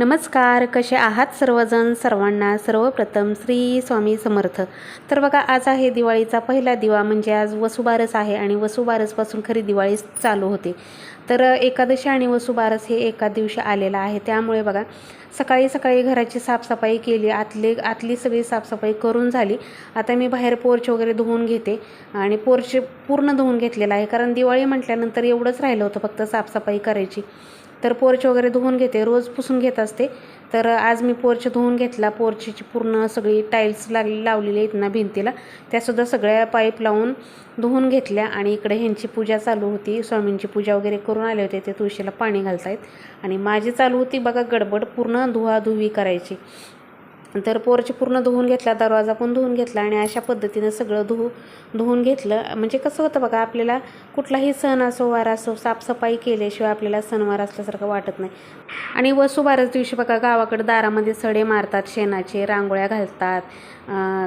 नमस्कार कसे आहात सर्वजण? सर्वांना सर्वप्रथम श्री स्वामी समर्थ. तर बघा आज आहे दिवाळीचा पहिला दिवा म्हणजे आज वसुबारस आहे आणि वसुबारसपासून खरी दिवाळी चालू होते. तर एकादशी आणि वसुबारस हे एका दिवशी आलेलं आहे. त्यामुळे बघा सकाळी सकाळी घराची साफसफाई केली आतली आतली सगळी साफसफाई करून झाली. आता मी बाहेर पोर्च वगैरे धुवून घेते आणि पोर्च पूर्ण धुवून घेतलेला आहे. कारण दिवाळी म्हटल्यानंतर एवढंच राहिलं होतं फक्त साफसफाई करायची. तर पोर्च वगैरे धुवून घेते रोज पुसून घेत असते. तर आज मी पोर्च धुवून घेतला पोर्चीची पूर्ण सगळी टाईल्स लागली लावलेली आहेत ना भिंतीला त्यासुद्धा सगळ्या पाईप लावून धुवून घेतल्या आणि इकडे ह्यांची पूजा चालू होती. स्वामींची पूजा वगैरे करून आले होते ते तुळशीला पाणी घालतायत. आणि माझी चालू होती बघा गडबड पूर्ण धुवाधुवी करायची. तर पोरच पूर्ण धुवून घेतला दरवाजा पण धुवून घेतला आणि अशा पद्धतीनं सगळं धुवू धुवून घेतलं. म्हणजे कसं होतं बघा आपल्याला कुठलाही सण असो वार असो साफसफाई केल्याशिवाय आपल्याला सणवार असल्यासारखं वाटत नाही. आणि वसुबारस दिवशी बघा गावाकडे दारामध्ये सडे मारतात शेणाचे रांगोळ्या घालतात.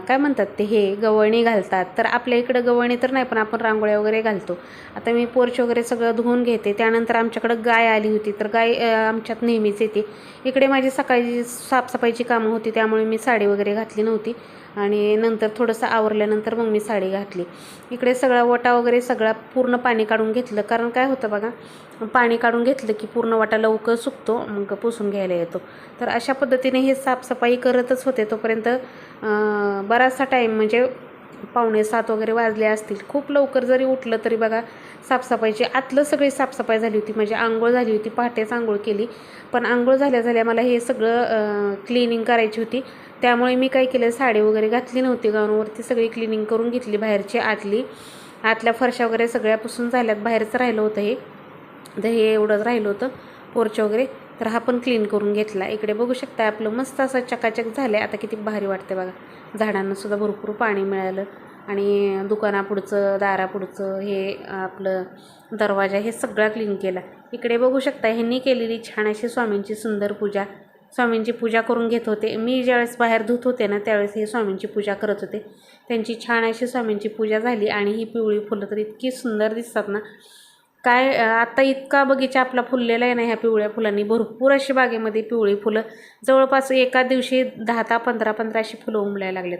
काय म्हणतात ते हे गवळणी घालतात. तर आपल्या इकडं गवळणी तर नाही पण आपण रांगोळ्या वगैरे घालतो. आता मी पोर्च वगैरे सगळं धुवून घेते. त्यानंतर आमच्याकडं गाय आली होती. तर गाय आमच्यात नेहमीच येते. इकडे माझी सकाळची साफसफाईची कामं होती त्यामुळे मी साडी वगैरे घातली नव्हती. आणि नंतर थोडंसं आवरल्यानंतर मग मी साडी घातली. इकडे सगळा वटा वगैरे सगळा पूर्ण पाणी काढून घेतलं. कारण काय होतं बघा पाणी काढून घेतलं की पूर्ण वाटा लवकर सुकतो मग पुसून घ्यायला येतो. तर अशा पद्धतीने हे साफसफाई करतच होते. तोपर्यंत बराचसा टाईम म्हणजे पावणे सात वगैरे वाजले असतील. खूप लवकर जरी उठलं तरी बघा साफसफाईची. आतलं सगळी साफसफाई झाली होती. म्हणजे आंघोळ झाली होती पहाटेच आंघोळ केली. पण आंघोळ झाल्या झाल्या मला हे सगळं क्लिनिंग करायची होती. त्यामुळे मी काय केलं साडी वगैरे घातली नव्हती गाऊनवरती सगळी क्लिनिंग करून घेतली बाहेरची आतली. आतल्या फरशा वगैरे सगळ्या पुसून झाल्यात. बाहेरचं राहिलं होतं हे. तर हे एवढंच राहिलं होतं. पोर्च वगैरे. तर हा पण क्लीन करून घेतला. इकडे बघू शकता आपलं मस्त असं चकाचक झालं आहे आता किती भारी वाटते बघा. झाडांना सुद्धा भरपूर पाणी मिळालं. आणि दुकानापुढचं दारापुढचं हे आपलं दरवाजा हे सगळा क्लीन केला. इकडे बघू शकता ह्यांनी केलेली छान अशी स्वामींची सुंदर पूजा. स्वामींची पूजा करून घेत होते. मी ज्यावेळेस बाहेर धुत होते ना त्यावेळेस हे स्वामींची पूजा करत होते. त्यांची छान अशी स्वामींची पूजा झाली आणि ही पिवळी फुलं तर इतकी सुंदर दिसतात ना. काय आत्ता आता इतका बगीचा आपला फुललेला आहे ना ह्या पिवळ्या फुलांनी. भरपूर अशी बागेमध्ये पिवळी फुलं. जवळपास एका दिवशी दहा दहा पंधरा पंधरा अशी फुलं उमलायला लागलेत.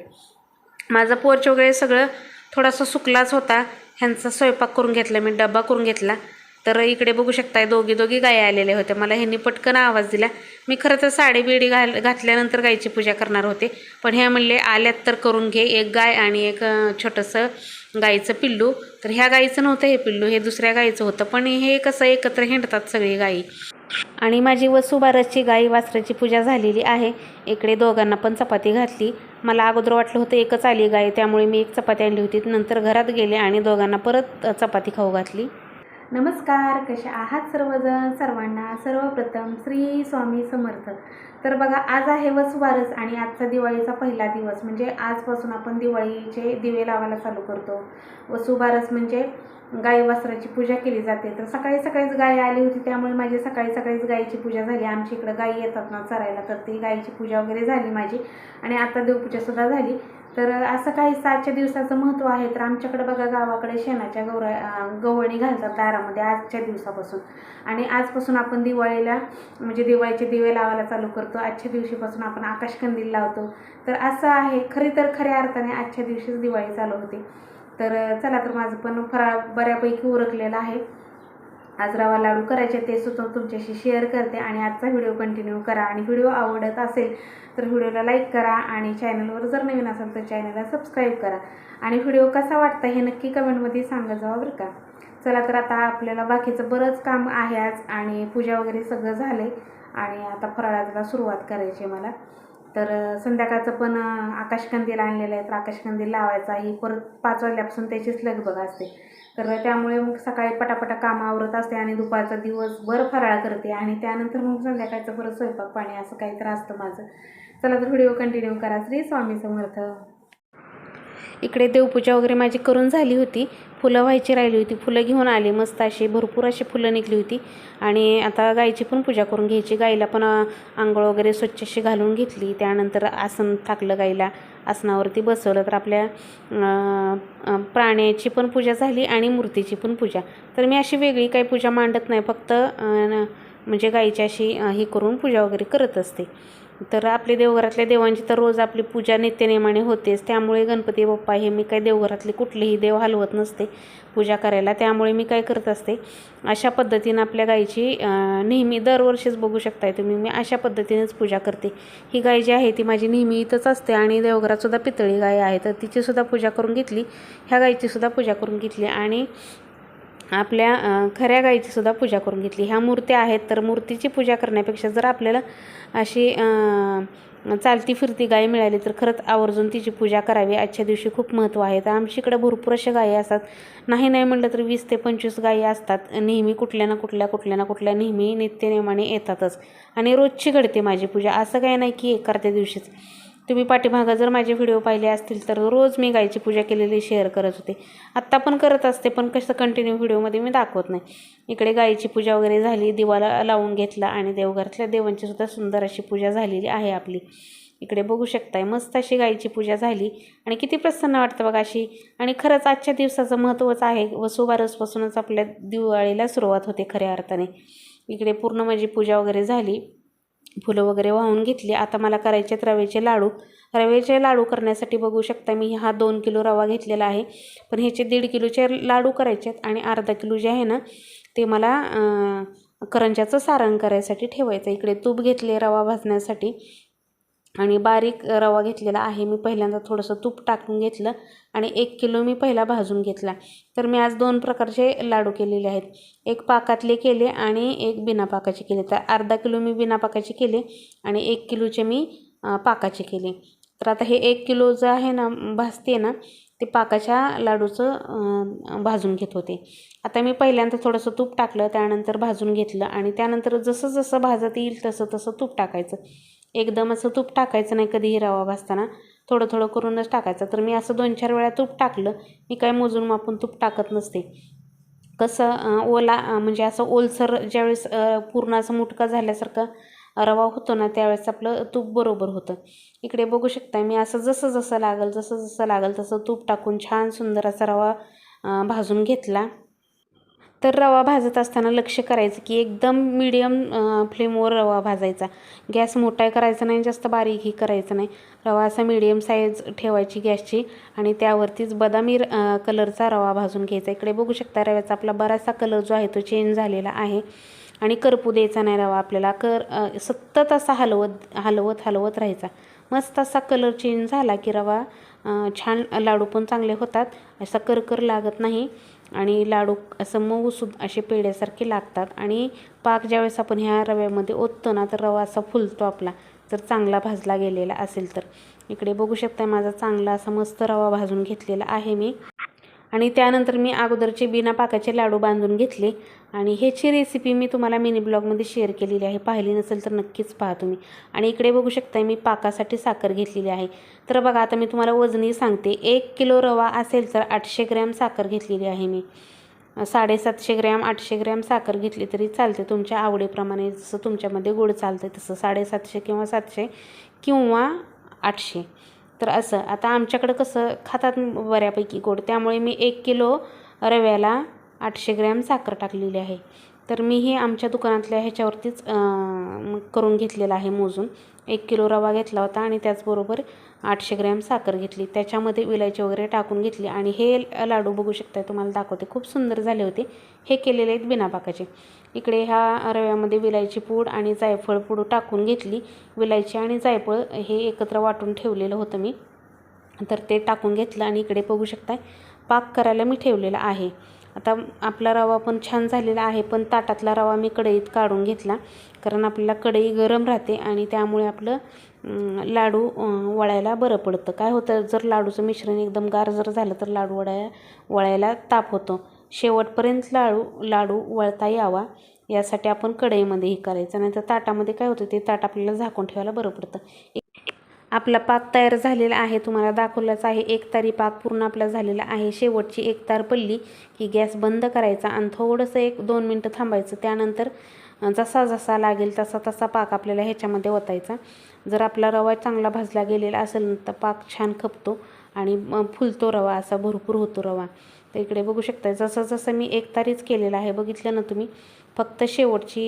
माझा पोर्च वगैरे सगळं थोडासा सुकलाच होता. ह्यांचा स्वयंपाक करून घेतला मी डबा करून घेतला. तर इकडे बघू शकताय दोघी दोघी गाय आलेले होते मला ह्यांनी पटकन आवाज दिला. मी खरं तर साडी बिडी घाल घातल्यानंतर गायची पूजा करणार होते. पण हे म्हणले आल्यात तर करून घे एक गाय आणि एक छोटंसं गाईचं पिल्लू. तर ह्या गाईचं नव्हतं हे पिल्लू हे दुसऱ्या गाईचं होतं. पण हे कसं एकत्र हिंडतात सगळी गायी आणि माझी वसुबारसची गाई वासराची पूजा झालेली आहे. इकडे दोघांना पण चपाती घातली. मला अगोदर वाटलं होतं एकच आली गाय त्यामुळे मी एक चपाती आणली होती. नंतर घरात गेले आणि दोघांना परत चपाती खाऊ घातली. नमस्कार कसे आहात सर्वजण? सर्वांना सर्वप्रथम श्री स्वामी समर्थ. तर बघा आज आहे वसुबारस आणि आजचा दिवाळीचा पहिला दिवस. म्हणजे आजपासून आपण दिवाळीचे दिवे लावायला चालू करतो. वसुबारस म्हणजे गाई वासराची पूजा केली जाते. तर सकाळी सकाळीच गाय आली होती त्यामुळे माझी सकाळी सकाळीच गायीची पूजा झाली. आमच्या इकडं गायी येतात ना चरायला तर ती गायीची पूजा वगैरे झाली माझी. आणि आता देवपूजासुद्धा झाली. तर असं काही सातच्या दिवसाचं महत्त्व आहे. तर आमच्याकडे बघा गावाकडे शेणाच्या गौरा गवळणी घालतात दारामध्ये आजच्या दिवसापासून. आणि आजपासून आपण दिवाळीला म्हणजे दिवाळीचे दिवे लावायला चालू करतो. आजच्या दिवशीपासून आपण आकाशकंदील लावतो. तर असं आहे. खरी तर खऱ्या अर्थाने आजच्या दिवशीच दिवाळी चालू होते. तर चला तर माझं पण फराळ बऱ्यापैकी उरकलेलं आहे. आज रवा लाडू करायचे ते सुद्धा तुमच्याशी शेअर करते आणि आजचा व्हिडिओ कंटिन्यू करा. आणि व्हिडिओ आवडत असेल तर व्हिडिओला लाईक करा आणि चॅनलवर जर नवीन असेल तर चॅनलला सबस्क्राईब करा. आणि व्हिडिओ कसा वाटता हे नक्की कमेंटमध्ये सांगत जावा बरं का. चला तर आता आपल्याला बाकीचं बरंच काम आहे आज आणि पूजा वगैरे सगळं झालं आहे आणि आता फराळाला सुरुवात करायची आहे मला. तर संध्याकाळचं पण आकाशकंदील आणलेलं आहे तर आकाशकंदील लावायचा. ही परत पाच वाजल्यापासून त्याचीच लगबग असते. तर त्यामुळे मग सकाळी पटापटा कामं आवरत असते आणि दुपारचा दिवसभर फराळ करते. आणि त्यानंतर मग संध्याकाळचं परत स्वयंपाक पाणी असं काही तर असतं माझं. चला तर व्हिडिओ कंटिन्यू करा. श्री स्वामी समर्थ. इकडे देवपूजा वगैरे माझी करून झाली होती. फुलं व्हायची राहिली होती फुलं घेऊन आली मस्त अशी भरपूर अशी फुलं निघली होती. आणि आता गाईची पण पूजा करून घ्यायची. गाईला पण आंघोळ वगैरे स्वच्छ अशी घालून घेतली. त्यानंतर आसन थाकलं गाईला आसनावरती बसवलं तर आपल्या प्राण्याची पण पूजा झाली आणि मूर्तीची पण पूजा. तर मी अशी वेगळी काही पूजा मांडत नाही. फक्त म्हणजे गाईची अशी हे करून पूजा वगैरे करत असते. तर आपले देवघरातल्या देवांची तर रोज आपली पूजा नित्यनेमाने होतेच. त्यामुळे गणपती बाप्पा हे मी काय देवघरातले कुठलेही देव हलवत नसते पूजा करायला. त्यामुळे मी काय करत असते अशा पद्धतीनं आपल्या गाईची नेहमी दरवर्षीच बघू शकताय तुम्ही. मी अशा पद्धतीनेच पूजा करते. ही गाय जी आहे ती माझी नेहमी इथंच असते आणि देवघरातसुद्धा पितळी गाय आहे. तर तिचीसुद्धा पूजा करून घेतली. ह्या गाईचीसुद्धा पूजा करून घेतली आणि आपल्या खऱ्या गाईची सुद्धा पूजा करून घेतली. ह्या मूर्त्या आहेत तर मूर्तीची पूजा करण्यापेक्षा जर आपल्याला अशी चालती फिरती गाय मिळाली तर खरंच आवर्जून तिची पूजा करावी. आजच्या दिवशी खूप महत्त्व आहे. तर आमच्याकडे भरपूर अशा गायी असतात. नाही नाही म्हटलं तर वीस ते पंचवीस गायी असतात. नेहमी कुठल्या ना कुठल्या कुठल्या ना कुठल्या नेहमी नित्यनेमाने येतातच. आणि रोजची घडते माझी पूजा. असं काही नाही की एखाद्या दिवशीच. तुम्ही पाठीमागं जर माझे व्हिडिओ पाहिले असतील तर रोज मी गायची पूजा केलेली शेअर करत होते. आत्ता पण करत असते पण कसं कंटिन्यू व्हिडिओमध्ये मी दाखवत नाही. इकडे गायीची पूजा वगैरे झाली दिवाला लावून घेतला आणि देवघरातल्या देवांची सुद्धा सुंदर अशी पूजा झालेली आहे आपली. इकडे बघू शकताय मस्त अशी गायीची पूजा झाली आणि किती प्रसन्न वाटतं बघा अशी. आणि खरंच आजच्या दिवसाचं महत्त्वच आहे वसुबारसपासूनच आपल्या दिवाळीला सुरुवात होते खऱ्या अर्थाने. इकडे पूर्ण माझी पूजा वगैरे झाली. फुलं वगैरे वाहून घेतली. आता मला करायचे आहेत रव्याचे लाडू. रव्याचे लाडू करण्यासाठी बघू शकता मी हा दोन किलो रवा घेतलेला आहे. पण ह्याचे दीड किलोचे लाडू करायचे आहेत आणि अर्धा किलो जे आहे ना ते मला करंजाचं सारण करायसाठी ठेवायचं. इकडे तूप घेतले रवा भाजण्यासाठी. आणि बारीक रवा घेतलेला आहे. मी पहिल्यांदा थोडंसं तूप टाकून घेतलं आणि एक किलो मी पहिला भाजून घेतला. तर मी आज दोन प्रकारचे लाडू केलेले आहेत. एक पाकातले केले आणि एक बिना पाकाचे केले. तर अर्धा किलो मी बिना पाकाचे केले आणि एक किलोचे मी पाकाचे केले. तर आता हे एक किलो जे आहे ना भाजते ना ते पाकाच्या लाडूचं भाजून घेत होते. आता मी पहिल्यांदा थोडंसं तूप टाकलं त्यानंतर भाजून घेतलं आणि त्यानंतर जसं जसं भाजत येईल तसं तसं तूप टाकायचं. एकदम असं तूप टाकायचं नाही कधीही रवा भाजताना. थोडं थोडं करूनच टाकायचं. तर मी असं दोन चार वेळा तूप टाकलं. मी काय मोजून मापून तूप टाकत नसते. कसं ओला म्हणजे असं ओलसर ज्यावेळेस पूर्ण असं मुटका झाल्यासारखं रवा होतो ना त्यावेळेस आपलं तूप बरोबर होतं. इकडे बघू शकता मी असं जसं जसं लागल जसं जसं लागल तसं तूप टाकून छान सुंदर असा रवा भाजून घेतला. तर रवा भाजत असताना लक्ष करायचं की एकदम मीडियम फ्लेमवर रवा भाजायचा. गॅस मोठा करायचा नाही जास्त बारीकही करायचं नाही. रवा असा मीडियम साईज ठेवायची गॅसची आणि त्यावरतीच बदामी कलरचा रवा भाजून घ्यायचा. इकडे बघू शकता रव्याचा आपला बराचसा कलर जो आहे तो चेंज झालेला आहे. आणि करपू द्यायचा नाही रवा आपल्याला. कर सतत असा हलवत हलवत हलवत राहायचा. मस्त असा कलर चेंज झाला की रवा छान लाडू पण चांगले होतात. असा करकर लागत नाही. आणि लाडू असं मऊसूद असे पेड्यासारखे लागतात. आणि पाक ज्यावेळेस आपण ह्या रव्यामध्ये ओततो ना तर रवा असा फुलतो आपला. जर चांगला भाजला गेलेला असेल तर. इकडे बघू शकता माझा चांगला असा मस्त रवा भाजून घेतलेला आहे मी. आणि त्यानंतर मी अगोदरचे बिना पाकाचे लाडू बांधून घेतले. आणि ह्याची रेसिपी मी तुम्हाला मिनी ब्लॉगमध्ये शेअर केलेली आहे. पाहिली नसेल तर नक्कीच पहा तुम्ही. आणि इकडे बघू शकता मी पाकासाठी साखर घेतलेली आहे. तर बघा आता मी तुम्हाला वजनी सांगते. एक किलो रवा असेल तर आठशे ग्रॅम साखर घेतलेली आहे मी. साडेसातशे ग्रॅम आठशे ग्रॅम साखर घेतली तरी चालते. तुमच्या आवडीप्रमाणे जसं तुमच्यामध्ये गोड चालतं तसं साडेसातशे किंवा सातशे किंवा आठशे. तर असं. आता आमच्याकडं कसं खातात बऱ्यापैकी गोड. त्यामुळे मी एक किलो रव्याला आठशे ग्रॅम साखर टाकलेली आहे. तर मी हे आमच्या दुकानातल्या ह्याच्यावरतीच मग करून घेतलेलं आहे मोजून. एक किलो रवा घेतला होता आणि त्याचबरोबर आठशे ग्रॅम साखर घेतली. त्याच्यामध्ये विलायची वगैरे टाकून घेतली. आणि हे लाडू बघू शकताय तुम्हाला दाखवते. खूप सुंदर झाले होते. हे केलेले आहेत बिना पाकाचे. इकडे ह्या रव्यामध्ये विलायची पूड आणि जायफळ पूड टाकून घेतली. विलायची आणि जायफळ हे एकत्र वाटून ठेवलेलं होतं मी. तर ते टाकून घेतलं आणि इकडे बघू शकताय पाक करायला मी ठेवलेला आहे. आता आपला रवा पण छान झालेला आहे पण ताटातला रवा मी कढईत काढून घेतला. कारण आपल्याला कढई गरम राहते आणि त्यामुळे आपलं लाडू वळायला बरं पडतं. काय होतं जर लाडूचं मिश्रण एकदम गार जर झालं तर लाडू वळाय वळायला ताप होतो. शेवटपर्यंत लाडू लाडू वळता यावा. यासाठी आपण कढईमध्ये हे करायचं. नाही तर ताटामध्ये काय होतं ते ताट आपल्याला झाकून ठेवायला बरं पडतं. आपला पाक तयार झालेला आहे तुम्हाला दाखवलाच आहे एक तारी पाक पूर्ण आपला झालेला आहे. शेवटची एक तार पडली की गॅस बंद करायचा आणि थोडंसं एक दोन मिनटं थांबायचं. त्यानंतर जसा जसा लागेल तसा तसा पाक आपल्याला ह्याच्यामध्ये ओतायचा. जर आपला रवा चांगला भाजला गेलेला असेल तर पाक छान खपतो. आणि मग फुलतो रवा असा भरपूर होतो रवा. तर इकडे बघू शकता जसं जसं मी एक तारीच केलेला आहे बघितलं ना तुम्ही फक्त शेवटची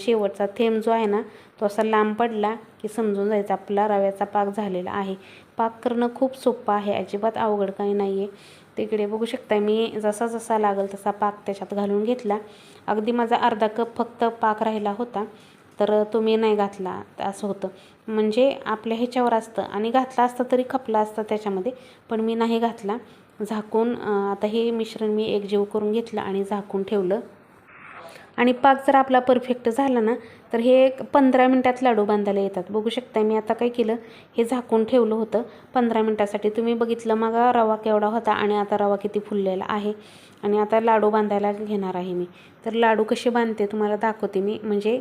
शेवटचा थेंब जो आहे ना तो असा लांब पडला की समजून जायचा आपला रव्याचा पाक झालेला आहे. पाक करणं खूप सोपं आहे अजिबात अवघड काही नाही आहे तिकडे बघू शकता मी जसा जसा लागेल तसा पाक त्याच्यात घालून घेतला. अगदी माझा अर्धा कप फक्त पाक राहिला होता तर तुम्ही नाही घातला असं होतं. म्हणजे आपल्या ह्याच्यावर असतं. आणि घातला असता तरी खपला असता त्याच्यामध्ये. पण मी नाही घातला. झाकून आता हे मिश्रण मी एकजीव करून घेतलं आणि झाकून ठेवलं. आणि पाक जर आपला परफेक्ट झाला ना तर हे एक पंधरा मिनटात लाडू बांधायला येतात. बघू शकता मी आता काय केलं? हे झाकून ठेवलं होतं. पंधरा मिनटासाठी तुम्ही बघितलं मग रवा केवढा होता आणि आता रवा किती फुललेला आहे. आणि आता लाडू बांधायला घेणार आहे मी. तर लाडू कसे बांधते तुम्हाला दाखवते मी. म्हणजे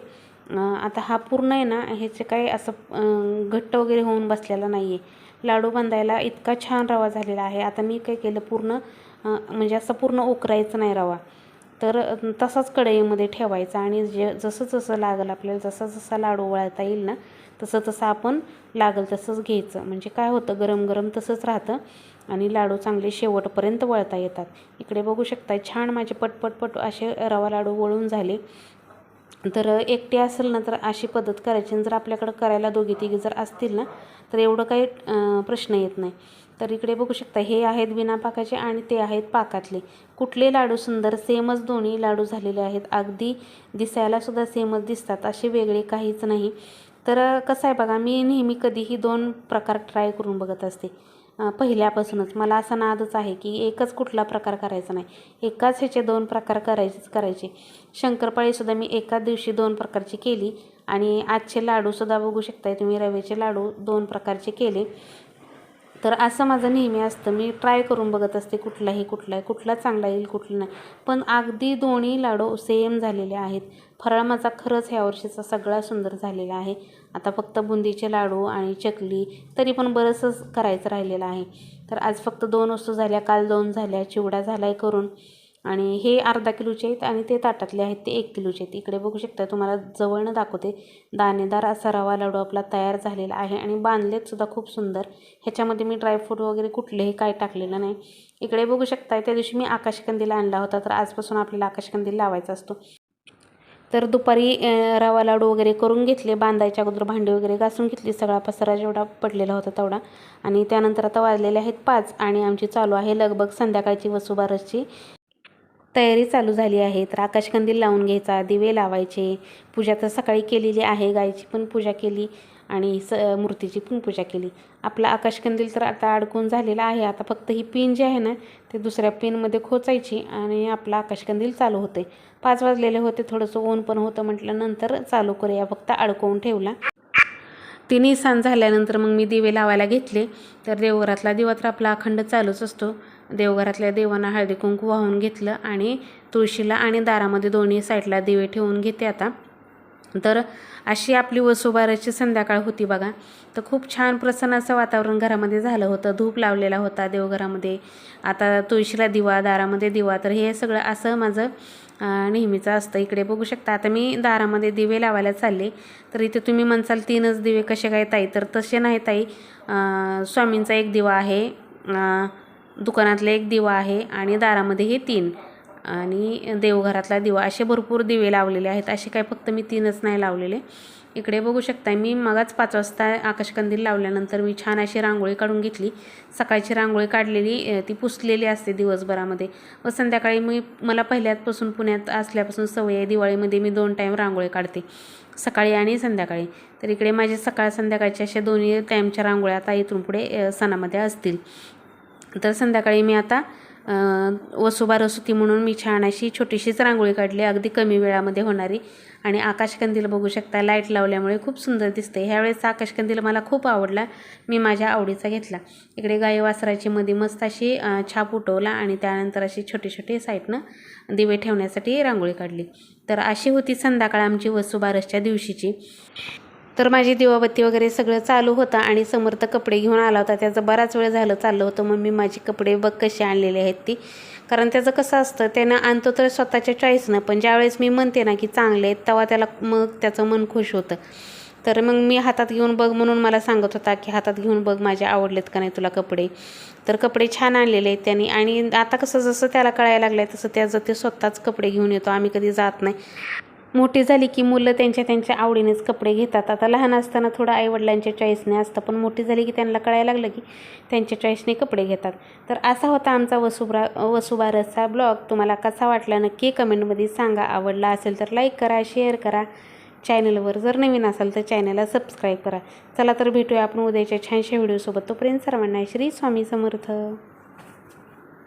आता हा पूर्ण आहे ना ह्याचे काही असं घट्ट वगैरे होऊन बसलेला नाही आहे लाडू बांधायला इतका छान रवा झालेला आहे. आता मी काय केलं पूर्ण म्हणजे असं पूर्ण उकरायचं नाही रवा. तर तसाच कढईमध्ये ठेवायचा आणि जे जसं जसं लागेल आपल्याला जसा जसा लाडू वळता येईल ना तसं तसं आपण लागेल तसंच घ्यायचं. म्हणजे काय होतं गरम गरम तसंच राहतं आणि लाडू चांगले शेवटपर्यंत वळता येतात. इकडे बघू शकता छान माझे पटपट पट असे रवा लाडू वळून झाले. तर एकटी असेल ना तर अशी पद्धत करायची. जर आपल्याकडं करायला दोघी तिघी जर असतील ना तर एवढं काही प्रश्न येत नाही. तर इकडे बघू शकता हे आहेत बिना पाकाचे आणि ते आहेत पाकातले. कुठले लाडू सुंदर सेमच दोन्ही लाडू झालेले आहेत. अगदी दिसायला सुद्धा सेमच दिसतात असे वेगळे काहीच नाही. तर कसं आहे बघा मी नेहमी कधीही दोन प्रकार ट्राय करून बघत असते. पहिल्यापासूनच. मला असा नादच आहे की एकच कुठला प्रकार करायचा नाही. एकाच ह्याचे दोन प्रकार करायचेच करायचे. शंकरपाळीसुद्धा मी एकाच दिवशी दोन प्रकारची केली आणि आजचे लाडूसुद्धा बघू शकताय तुम्ही रव्याचे लाडू दोन प्रकारचे केले. तर असं माझं नेहमी असतं. मी ट्राय करून बघत असते कुठलाही कुठला आहे कुठला चांगला येईल कुठला नाही. पण अगदी दोन्ही लाडू सेम झालेले आहेत. फराळ माझा खरंच ह्या वर्षीचा सगळा सुंदर झालेला आहे. आता फक्त बुंदीचे लाडू आणि चकली तरी पण बरंचसं करायचं राहिलेलं आहे. तर आज फक्त दोन वस्तू झाल्या. काल दोन झाल्या. चिवडा झाला आहे करून. आणि हे अर्धा किलोचे आहेत आणि ते ताटातले आहेत ते एक किलोचे आहेत. इकडे बघू शकता तुम्हाला जवळनं दाखवते दाणेदार असा रवा लाडू आपला तयार झालेला आहे आणि बांधलेत सुद्धा खूप सुंदर. ह्याच्यामध्ये मी ड्रायफ्रूट वगैरे कुठलेही काय टाकलेलं नाही. इकडे बघू शकता त्या दिवशी मी आकाशकंदील आणला होता तर आजपासून आपल्याला आकाशकंदील लावायचा असतो. तर दुपारी रवा लाडू वगैरे करून घेतले बांधायच्या अगोदर भांडी वगैरे घासून घेतली सगळा पसारा जेवढा पडलेला होता तेवढा. आणि त्यानंतर आता वाजलेले आहेत पाच आणि आमची चालू आहे लगबग संध्याकाळची वसुबारसची तयारी चालू झाली आहे. तर आकाशकंदील लावून घ्यायचा दिवे लावायचे पूजा तर सकाळी केलेली आहे गायची पण पूजा केली आणि स मूर्तीची पण पूजा केली. आपला आकाशकंदील तर आता अडकून झालेला आहे. आता फक्त ही पिन जी आहे ना ते दुसऱ्या पिनमध्ये खोचायची आणि आपला आकाशकंदील चालू होते पाच वाजलेले होते थोडंसं ऊन पण होतं म्हटलं नंतर चालू करूया. फक्त अडकवून ठेवला. तिन्ही सण झाल्यानंतर मग मी दिवे लावायला घेतले. तर देवघरातला दिवा तर आपला अखंड चालूच असतो. देवघरातल्या देवांना हळदी कुंकू वाहून घेतलं आणि तुळशीला आणि दारामध्ये दोन्ही साईडला दिवे ठेवून घेते आता. तर अशी आपली वसुबाराची संध्याकाळ होती बघा. तर खूप छान प्रसन्न असं वातावरण घरामध्ये झालं होतं. धूप लावलेला होता देवघरामध्ये. आता तुळशीला दिवा दारामध्ये दिवा तर हे सगळं असं माझं नेहमीचं असतं. इकडे बघू शकता आता मी दारामध्ये दिवे लावायला चालले. तर इथे तुम्ही म्हणसाल तीनच दिवे कसे काय ताई? तर तसे नाही ताई. स्वामींचा एक दिवा आहे. दुकानातला एक दिवा आहे आणि दारामध्ये हे तीन. आणि देवघरातला दिवा असे भरपूर दिवे लावलेले आहेत. असे काय फक्त मी तीनच नाही लावलेले. इकडे बघू शकता मी मगाच पाच वाजता आकाशकंदील लावल्यानंतर मी छान अशी रांगोळी काढून घेतली. सकाळची रांगोळी काढलेली ती पुसलेली असते दिवसभरामध्ये. व संध्याकाळी मी मला पहिल्यापासून पुण्यात असल्यापासून सवय आहे दिवाळीमध्ये मी दोन टाईम रांगोळी काढते. सकाळी आणि संध्याकाळी. तर इकडे माझे सकाळ संध्याकाळचे अशा दोन्ही टाईमच्या रांगोळ्या आता इथून पुढे सणामध्ये असतील. तर संध्याकाळी मी आता वसुबा वसुबारस होती म्हणून मी छान अशी छोटीशीच रांगोळी काढली. अगदी कमी वेळामध्ये होणारी. आणि आकाशकंदील बघू शकता लाइट लावल्यामुळे खूप सुंदर दिसते ह्यावेळेस आकाशकंदील मला खूप आवडला. मी माझ्या आवडीचा घेतला. इकडे गाई वासराची मध्ये मस्त अशी छाप उठवला आणि त्यानंतर अशी छोटे छोटे साईडनं दिवे ठेवण्यासाठी रांगोळी काढली. तर अशी होती संध्याकाळ आमची वसुबारसच्या दिवशीची. तर माझी दिवाबत्ती वगैरे सगळं चालू होतं आणि समर्थ कपडे घेऊन आला होता. त्याचं बराच वेळ झालं चाललं होतं. मग मी माझी कपडे बघ कसे आणलेले आहेत ती. कारण त्याचं कसं असतं त्यानं आणतो तर स्वतःच्या चॉईसनं पण ज्यावेळेस मी म्हणते ना की चांगले आहेत तेव्हा त्याला मग त्याचं मन खुश होतं. तर मग मी हातात घेऊन बघ म्हणून मला सांगत होता की हातात घेऊन बघ माझे आवडलेत का नाही तुला कपडे. तर कपडे छान आणलेले आहेत त्यांनी. आणि आता कसं जसं त्याला कळायला लागलं आहे तसं त्याचं ते स्वतःच कपडे घेऊन येतो. आम्ही कधी जात नाही. मोठी झाली की मुलं त्यांच्या त्यांच्या आवडीनेच कपडे घेतात. आता लहान असताना थोडं आईवडिलांच्या चॉईसने असतं पण मोठी झाली की त्यांना कळायला लागलं की त्यांच्या चॉईसने कपडे घेतात. तर असा होता आमचा वसुबरा वसुबारसचा ब्लॉग तुम्हाला कसा वाटला नक्की कमेंटमध्ये सांगा. आवडला असेल तर लाईक करा शेअर करा. चॅनलवर जर नवीन असाल तर चॅनलला सबस्क्राईब करा. चला तर भेटूया आपण उद्याच्या छानशा व्हिडिओसोबत तोपर्यंत सर्वांना श्री स्वामी समर्थ.